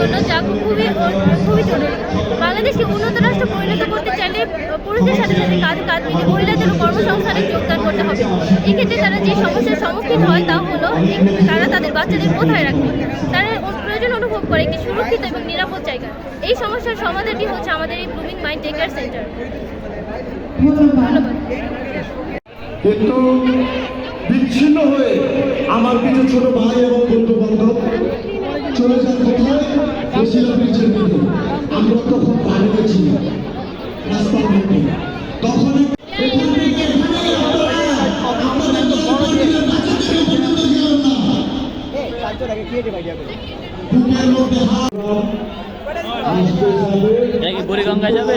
জন্য, যা খুবই খুবই জরুরি। বাংলাদেশকে উন্নত রাষ্ট্র পরিণত করতে চাইলে পুরুষদের সাথে সাথে কাজ কাজ মিলে মহিলাদেরও কর্মসংস্থানে যোগদান করতে হবে। এক্ষেত্রে তারা যে সমস্যার সম্মুখীন হয় তা হলো তারা তাদের বাচ্চাদের কোথায় রাখবে? তারা প্রয়োজন অনুভব করে একটি সুরক্ষিত এবং নিরাপদ জায়গা। এই সমস্যার সমাধানটি হচ্ছে আমাদের এই ব্লুমিং মাইন্ড টেকার সেন্টার কিন্তু বিচ্ছিন্ন হয়ে আমার কিছু ছোট ভাই এবং বন্ধু বান্ধব চলে যান কোথায়? আমরা তখন বাইরে ছিলাম রাস্তার মধ্যে। তখন আপনারা আমাদের দলবলকে বাঁচাতে পর্যন্ত গেলেন না। বুকের মধ্যে হাত আসতে যাবে এটা কি বুড়িগঙ্গা যাবে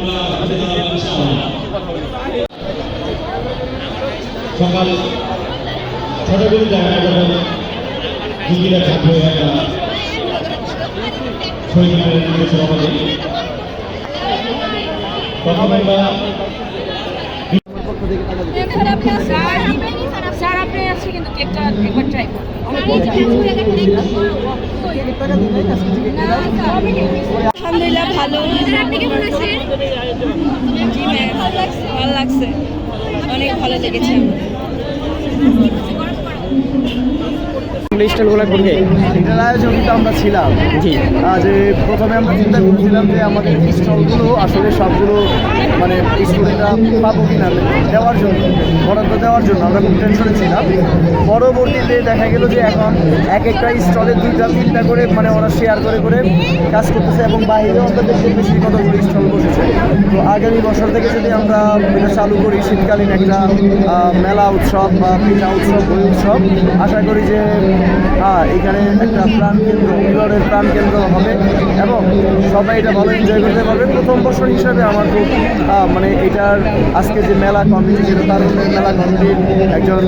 সকাল ছটা করে যখন দিদিরা ছাত্র একটা আলহামদুলিল্লাহ ভালো লাগছে। অনেক ভালো লেগেছে। Спасибо. স্টলগুলো করবে? এটার আয়োজন কিন্তু আমরা ছিলাম। জি। যে প্রথমে আমরা চিন্তা করেছিলাম যে আমাদের স্টলগুলো আসলে সবগুলো মানে স্টুডেন্টরা পাবো কিনা দেওয়ার জন্য বরাদ্দ দেওয়ার জন্য। আমরা খুব টেনশনে ছিলাম। পরবর্তীতে দেখা গেল যে এখন এক একটা স্টলে দুইটা তিনটা করে মানে ওরা শেয়ার করে করে কাজ করতেছে এবং বাইরেও আমরা দেখতে বেশি কতগুলো স্টল বসেছে। তো আগামী বছর থেকে যদি আমরা এটা চালু করি শীতকালীন একটা মেলা উৎসব বা পিঠা উৎসব বই উৎসব আশা করি যে হ্যাঁ এখানে একটা প্রাণ কেন্দ্র অভিভাবকের প্রাণ কেন্দ্র হবে এবং সবাই এটা ভালো এনজয় করতে পারবে। প্রথম বছর হিসাবে আমার খুব মানে এটার আজকে যে মেলা কমিটি যেটা তারুণ্যের মেলা কমিটির একজন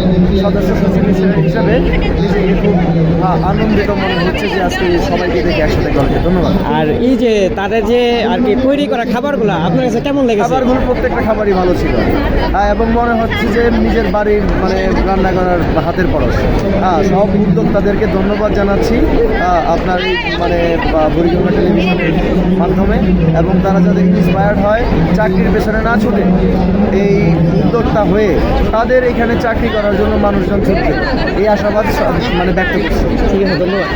সদস্য সচিব হিসেবে হিসাবে নিজেকে খুব আনন্দিত মনে হচ্ছে যে আজকে সবাইকে দেখে একসাথে করবে ধন্যবাদ। আর এই যে তাদের যে আর কি তৈরি করা খাবারগুলো আপনার কাছে কেমন লেগেছে? খাবারগুলো প্রত্যেকটা খাবারই ভালো ছিল। হ্যাঁ, এবং মনে হচ্ছে যে নিজের বাড়ির মানে রান্না করার হাতের পরশ। হ্যাঁ সব উদ্যোক্তাদেরকে ধন্যবাদ জানাচ্ছি আপনার এই মানে বুড়িগঙ্গা টেলিভিশনের মাধ্যমে এবং তারা যাতে ইন্সপায়ার্ড হয় চাকরির পেছনে না ছুটে এই উদ্যোক্তা হয়ে তাদের এখানে চাকরি করার জন্য মানুষজন ছুটবে এই আশাবাদ মানে ব্যক্ত করছি। ঠিক আছে ধন্যবাদ।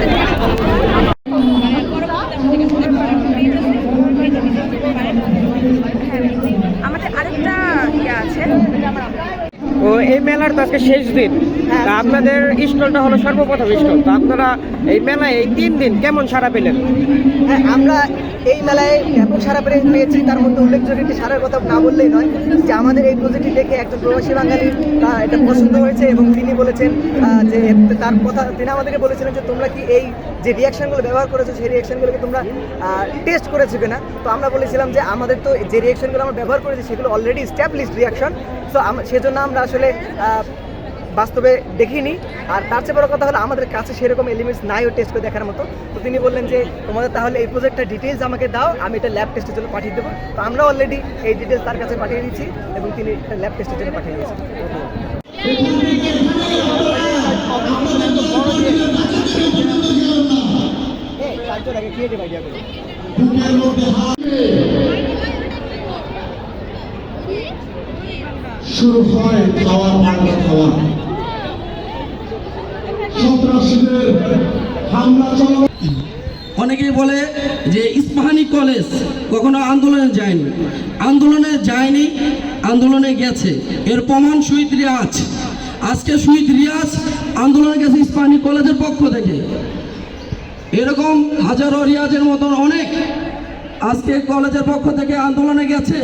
আমাদের আরেকটা ইয়ে আছে ও এই মেলার তো আজকে শেষ দিন। আপনাদের স্টলটা হলো সর্বপ্রথম স্টল। তো আপনারা এই মেলায় এই তিন দিন কেমন সারা পেলেন? হ্যাঁ আমরা এই মেলায় ব্যাপক সারা পেয়ে পেয়েছি, তার মধ্যে উল্লেখযোগ্য একটি সারার কথা না বললেই নয়, যে আমাদের এই প্রজেক্টটি দেখে একজন প্রবাসী বাঙালি এটা পছন্দ হয়েছে এবং তিনি বলেছেন যে তার কথা, তিনি আমাদেরকে বলেছিলেন যে তোমরা কি এই যে রিয়াকশনগুলো ব্যবহার করেছ, সেই রিয়াকশনগুলোকে তোমরা টেস্ট করেছ কিনা? তো আমরা বলেছিলাম যে আমাদের তো যে রিয়াকশনগুলো আমরা ব্যবহার করেছি, সেগুলো অলরেডি স্ট্যাবলিশড রিয়াকশন সো সেজন্য আমরা আসলে বাস্তবে দেখিনি। আর তার চেয়ে বড় কথা হলো, আমাদের কাছে সেরকম এলিমেন্টস নাই নাইও টেস্ট করে দেখার মতো। তো তিনি বললেন যে, তোমাদের তাহলে এই প্রজেক্টটা ডিটেলস আমাকে দাও, আমি এটা ল্যাব টেস্টের জন্য পাঠিয়ে দেবো। তো আমরা অলরেডি এই ডিটেলস তার কাছে পাঠিয়ে দিচ্ছি এবং তিনি এটা ল্যাব টেস্টের জন্য পাঠিয়ে দিয়েছেন। শুরু হয় খাওয়া পাল্টা খাওয়া অনেকেই বলে যে ইস্পাহানি কলেজ কখনো আন্দোলনে যায়নি। আন্দোলনে যায়নি, আন্দোলনে গেছে। এর প্রমাণ শহীদ রিয়াজ। আজকে শহীদ রিয়াজ আন্দোলনে গেছে ইস্পাহানি কলেজের পক্ষ থেকে। এরকম হাজারো রিয়াজের মতন অনেক আজকে কলেজের পক্ষ থেকে আন্দোলনে গেছে।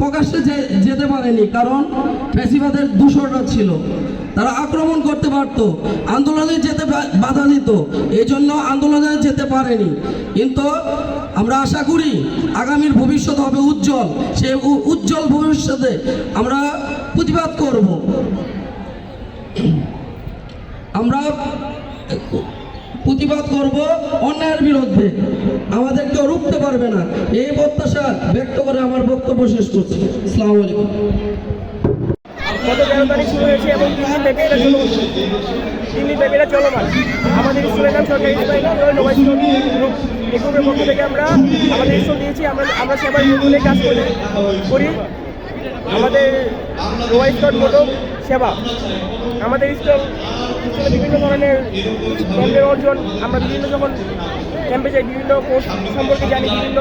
প্রকাশ্যে যেতে পারেনি, কারণ ফ্যাসিবাদের দূষণটা ছিল। তারা আক্রমণ করতে পারত, আন্দোলনে যেতে বাধা দিত এই জন্য আন্দোলনে যেতে পারেনি। কিন্তু আমরা আশা করি আগামীর ভবিষ্যৎ হবে উজ্জ্বল। সে উজ্জ্বল ভবিষ্যতে আমরা প্রতিবাদ করব। আমরা প্রতিবাদ করব অন্যায়ের বিরুদ্ধে। আমাদের কেউ রুখতে পারবে না। এই প্রত্যাশা ব্যক্ত করে আমার বক্তব্য শেষ করছি। আসসালামু আলাইকুম। গত তেরো তারিখ শুরু হয়েছে এবং দিন ব্যাপী এটা চলমান দিন ব্যাপী এটা চলমান। আমাদের স্কুলের নাম সরকারি নবাই গ্রুপ এই গ্রুপের পক্ষ থেকে আমরা আমাদের স্কুল দিয়েছি, আমরা আমরা সেবার মূল্যে কাজ করি। করি। আমাদের নবাই স্কুল মতো সেবা। আমাদের স্কুল স্কুলে বিভিন্ন ধরনের ক্যাম্পের অর্জন। আমরা বিভিন্ন যখন ক্যাম্পে যাই বিভিন্ন কোর্স সম্পর্কে জানি, বিভিন্ন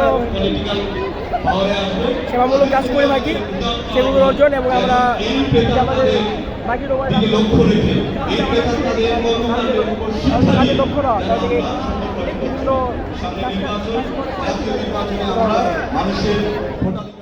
সেবামূলক কাজ করে থাকি সেগুলো অর্জন এবং আমরা আমাদের বাকি লক্ষ্য কাজে দক্ষরা তাদেরকে বিভিন্ন